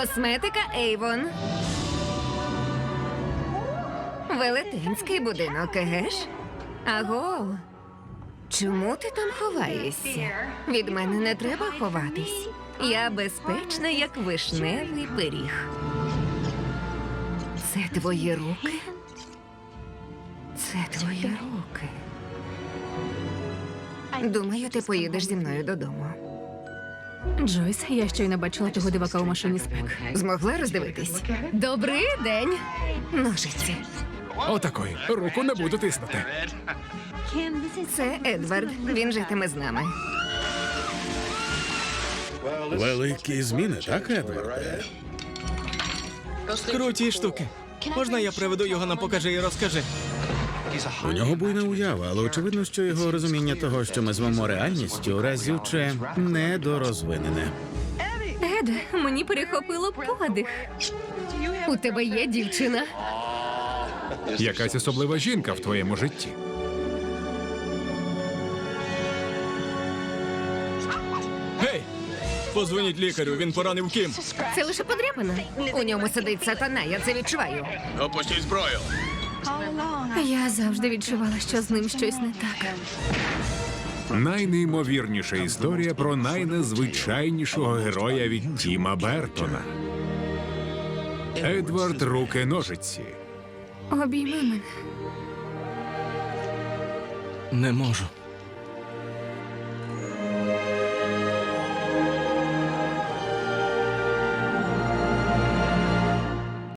Косметика Avon. Велетенський будинок, еге ж? Аго. Чому ти там ховаєшся? Від мене не треба ховатись. Я безпечна, як вишневий пиріг. Це твої руки? Це твої руки. Думаю, ти поїдеш зі мною додому. Джойс, я щойно бачила того дивака у машині спек. Змогла роздивитись? Добрий день. Ножиці. Отакої. Руку не буду тиснути. Це Едвард. Він житиме з нами. Великі зміни, так, Едварде? Круті штуки. Можна я приведу його на покажи і розкажи? У нього буйна уява, але очевидно, що його розуміння того, що ми звемо реальністю, разюче недорозвинене. Еде, мені перехопило подих. У тебе є дівчина? Якась особлива жінка в твоєму житті. Гей! Позвоніть лікарю, він поранив Кім. Це лише подряпина. У ньому сидить сатана, я це відчуваю. Опустіть зброю. Я завжди відчувала, що з ним щось не так. Найнеймовірніша історія про найнезвичайнішого героя від Тіма Бертона. Едвард руки ножиці. Обійми мене. Не можу.